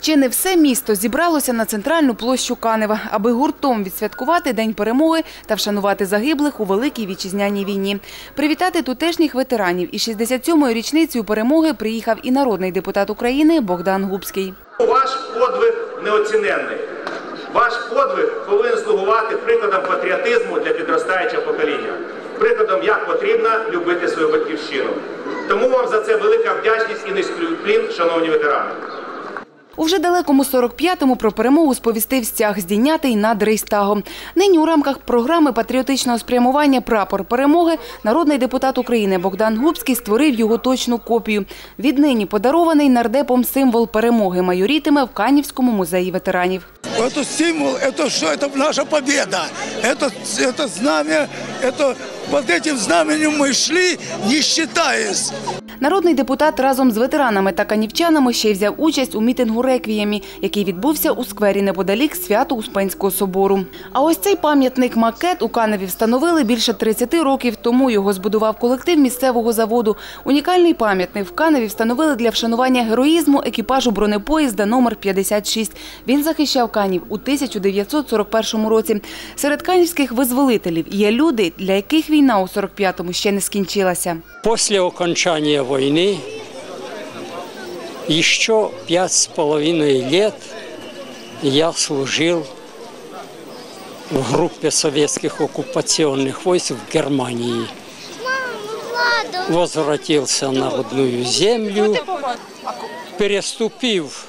Чи не все місто зібралося на центральну площу Канева, аби гуртом відсвяткувати День перемоги та вшанувати загиблих у Великій Вітчизняній війні. Привітати тутешніх ветеранів із 67-ю річницею перемоги приїхав і народний депутат України Богдан Губський. Ваш подвиг неоціненний. Ваш подвиг повинен слугувати прикладом патріотизму для підростаючого покоління, прикладом, як потрібно любити свою батьківщину. Тому вам за це велика вдячність і низький уклін, шановні ветерани. У вже далекому 45-му про перемогу сповістив стяг здійнятий над Рейстагом. Нині у рамках програми патріотичного спрямування «Прапор перемоги» народний депутат України Богдан Губський створив його точну копію. Віднині подарований нардепом символ перемоги майорітиме в Канівському музеї ветеранів. Это символ, это что? Это наша победа. Это, это знамя, это под этим знаменем мы шли, не считаясь. Народний депутат разом з ветеранами та канівчанами ще й взяв участь у мітингу «Реквіємі», який відбувся у сквері неподалік Свято-Успенського собору. А ось цей пам'ятник-макет у Каневі встановили більше 30 років тому. Його збудував колектив місцевого заводу. Унікальний пам'ятник в Каневі встановили для вшанування героїзму екіпажу бронепоїзда номер 56. Він захищав Канів у 1941 році. Серед канівських визволителів є люди, для яких війна у 45-му ще не скінчилася. После окончания войны еще пять с половиной лет я служил в группе советских оккупационных войск в Германии. Возвратился на родную землю, переступив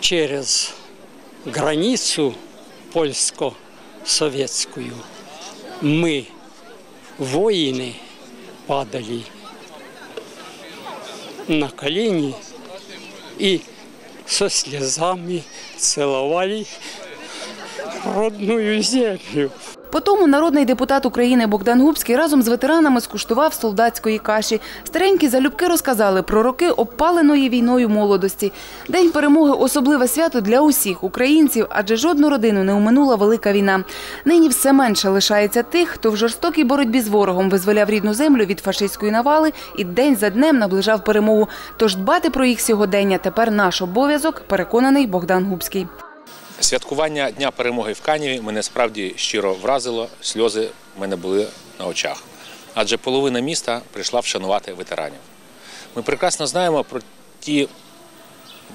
через границу польско-советскую, мы, воины, падали на колени и со слезами целовали родную землю. Потому народний депутат України Богдан Губський разом з ветеранами скуштував солдатської каші. Старенькі залюбки розказали про роки обпаленої війною молодості. День перемоги – особливе свято для усіх українців, адже жодну родину не уминула велика війна. Нині все менше лишається тих, хто в жорстокій боротьбі з ворогом визволяв рідну землю від фашистської навали і день за днем наближав перемогу. Тож дбати про їх сьогодення тепер наш обов'язок, переконаний Богдан Губський. Святкування Дня перемоги в Каніві мене справді щиро вразило, сльози в мене були на очах. Адже половина міста прийшла вшанувати ветеранів. Ми прекрасно знаємо про ті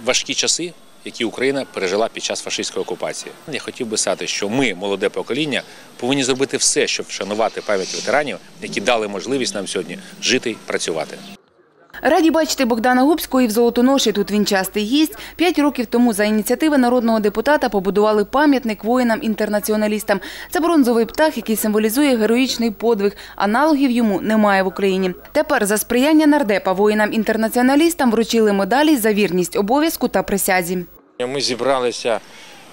важкі часи, які Україна пережила під час фашистської окупації. Я хотів би сказати, що ми, молоде покоління, повинні зробити все, щоб вшанувати пам'ять ветеранів, які дали можливість нам сьогодні жити і працювати. Раді бачити Богдана Губського і в Золотоноші. Тут він частий гість. П'ять років тому за ініціативи народного депутата побудували пам'ятник воїнам-інтернаціоналістам. Це бронзовий птах, який символізує героїчний подвиг. Аналогів йому немає в Україні. Тепер за сприяння нардепа воїнам-інтернаціоналістам вручили медалі за вірність обов'язку та присязі. Ми зібралися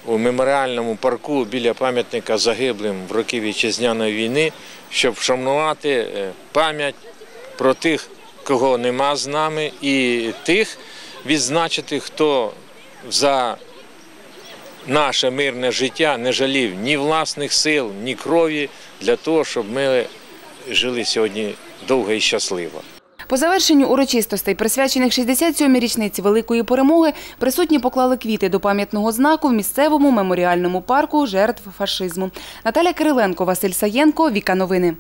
у меморіальному парку біля пам'ятника загиблим в роки вітчизняної війни, щоб вшанувати е, пам'ять про тих, кого нема з нами, і тих відзначити, хто за наше мирне життя не жалів ні власних сил, ні крові для того, щоб ми жили сьогодні довго і щасливо. По завершенню урочистостей, присвячених 67-й річниці Великої перемоги, присутні поклали квіти до пам'ятного знаку в місцевому меморіальному парку жертв фашизму. Наталя Кириленко, Василь Саєнко, Віка Новини.